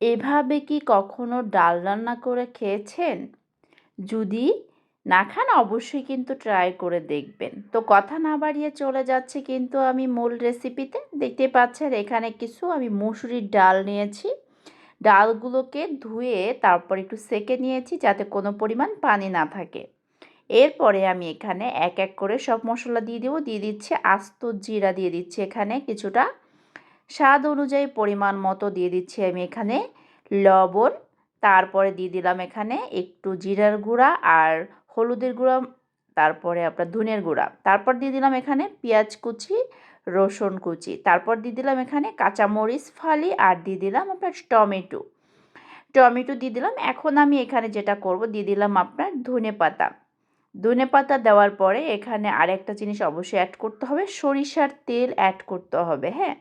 এভাবে কি কখনো ডাল রান্না করে খেয়েছেন? যদি না খান, অবশ্যই কিন্তু ট্রাই করে দেখবেন। তো কথা না বাড়িয়ে চলে যাচ্ছে কিন্তু আমি মূল রেসিপিতে দেখতে পাচ্ছেন এখানে কিছু আমি মুসুরির ডাল নিয়েছি। ডালগুলোকে ধুয়ে তারপর একটু সেকে নিয়েছি যাতে কোনো পরিমাণ পানি না থাকে। এরপরে আমি এখানে এক এক করে সব মশলা দিয়ে দেবো। দিয়ে দিচ্ছি আস্ত জিরা দিয়ে দিচ্ছি এখানে কিছুটা স্বাদ অনুযায়ী পরিমাণ মতো দিয়ে দিচ্ছি আমি এখানে লবণ। তারপরে দিয়ে দিলাম এখানে একটু জিরার গুঁড়া আর হলুদের গুঁড়া, তারপরে আপনার ধনের গুঁড়া। তারপর দিয়ে দিলাম এখানে পেঁয়াজ কুচি, রসুন কুচি। তারপর দিয়ে দিলাম এখানে কাঁচামরিচ, ফালি আর দিয়ে দিলাম আপনার টমেটো। টমেটো দিয়ে দিলাম। এখন আমি এখানে যেটা করব, দিয়ে দিলাম আপনার ধনে পাতা। ধনে পাতা দেওয়ার পরে এখানে আরেকটা জিনিস অবশ্যই অ্যাড করতে হবে, সরিষার তেল অ্যাড করতে হবে হ্যাঁ?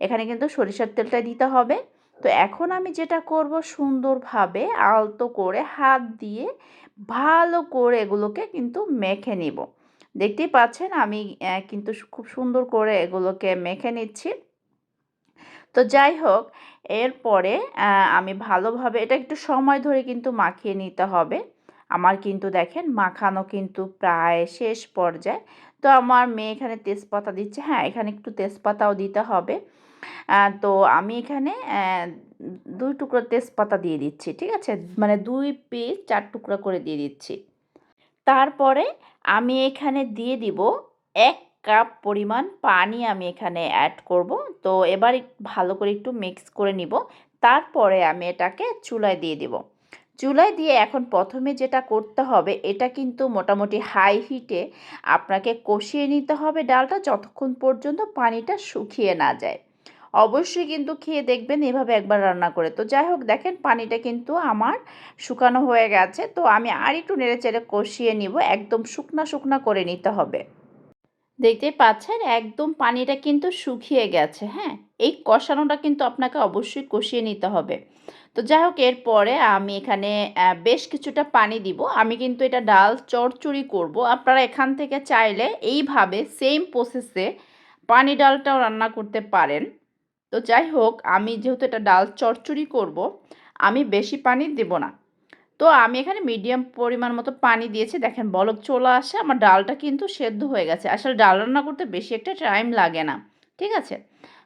এখানে কিন্তু সরিষার তেলটা দিতে হবে। তো এখন আমি যেটা করব সুন্দরভাবে আলতো করে হাত দিয়ে ভালো করে এগুলোকে কিন্তু মেখে নিব। দেখতেই পাচ্ছেন আমি কিন্তু খুব সুন্দর করে এগুলোকে মেখে নিচ্ছি। তো যাই হোক, এরপরে আমি ভালোভাবে, এটা একটু সময় ধরে কিন্তু মাখিয়ে নিতে হবে। আমার কিন্তু দেখেন মাখানো কিন্তু প্রায় শেষ পর্যায়ে। তো আমার মেয়ে এখানে তেজপাতা দিচ্ছে। হ্যাঁ এখানে একটু তেজপাতাও দিতে হবে। তো আমি এখানে দুই টুকরো তেজপাতা দিয়ে দিচ্ছি, ঠিক আছে? মানে দুই পিস চার টুকরো করে দিয়ে দিচ্ছি। তারপরে আমি এখানে দিয়ে দিব এক কাপ পরিমাণ পানি আমি এখানে অ্যাড করব। তো এবার ভালো করে একটু মিক্স করে নিব। তারপরে আমি এটাকে চুলায় দিয়ে দিব। চুলায় দিয়ে এখন প্রথমে যেটা করতে হবে, এটা কিন্তু মোটামুটি হাই হিটে আপনাকে কষিয়ে নিতে হবে ডালটা যতক্ষণ পর্যন্ত পানিটা শুকিয়ে না যায়। অবশ্যই কিন্তু খেয়ে দেখবেন, এভাবে একবার রান্না করে। তো যাই হোক, দেখেন পানিটা কিন্তু আমার শুকানো হয়ে গেছে। তো আমি আর একটু নেড়ে চেড়ে কষিয়ে নিব। একদম শুকনা শুকনা করে নিতে হবে। দেখতে পাচ্ছেন, একদম পানিটা কিন্তু শুকিয়ে গেছে হ্যাঁ? এই কষানোটা কিন্তু আপনাকে অবশ্যই কষিয়ে নিতে হবে। তো যাই হোক, এরপরে আমি এখানে বেশ কিছুটা পানি দিব। আমি কিন্তু এটা ডাল চড়চড়ি করব। আপনারা এখান থেকে চাইলে এইভাবে সেম প্রসেসে পানি ডালটাও রান্না করতে পারেন। তো যাই হোক, আমি যেহেতু এটা ডাল চড়চড়ি করব, আমি বেশি পানি দেব না। তো আমি এখানে মিডিয়াম পরিমাণ মতো পানি দিয়েছি। দেখেন, বলক চলে আসে, আমার ডালটা কিন্তু সেদ্ধ হয়ে গেছে। আসলে ডাল রান্না করতে বেশি একটা টাইম লাগে না, ঠিক আছে?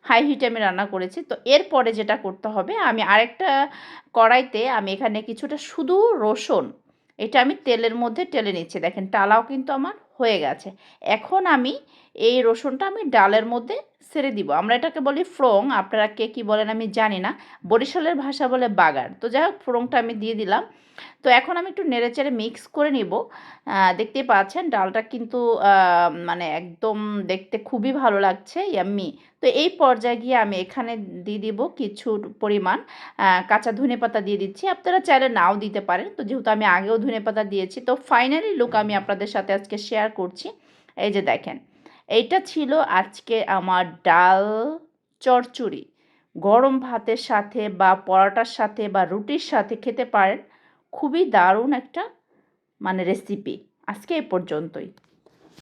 হাই হিটে আমি রান্না করেছি। তো এরপরে যেটা করতে হবে, আমি আরেকটা কড়াইতে আমি এখানে কিছুটা শুধু রসুন, এটা আমি তেলের মধ্যে টেলে নিচ্ছি। দেখেন, টালাও কিন্তু আমার হয়ে গেছে। এখন আমি এই রসুনটা আমি ডালের মধ্যে ছেড়ে দিব। আমরা এটাকে বলি ফ্রং। আপনারা কে কী বলেন আমি জানি না। বরিশালের ভাষা বলে বাগার। তো যাই হোক, ফ্রংটা আমি দিয়ে দিলাম। তো এখন আমি একটু নেড়েচেড়ে মিক্স করে নিব। দেখতে পাচ্ছেন ডালটা কিন্তু মানে একদম দেখতে খুবই ভালো লাগছে, ইয়াম্মি। তো এই পর্যায়ে গিয়ে আমি এখানে দিয়ে দিব কিছু পরিমাণ কাঁচা ধনে পাতা দিয়ে দিচ্ছি। আপনারা চাইলে নাও দিতে পারেন। তো যেহেতু আমি আগেও ধনে পাতা দিয়েছি, তো ফাইনালি লুক আমি আপনাদের সাথে আজকে শেয়ার করছি। এই যে দেখেন, এইটা ছিল আজকে আমার ডাল চরচুরি। গরম ভাতের সাথে বা পরোটার সাথে বা রুটির সাথে খেতে পারেন। খুবই দারুণ একটা মানে রেসিপি আজকে এ পর্যন্তই।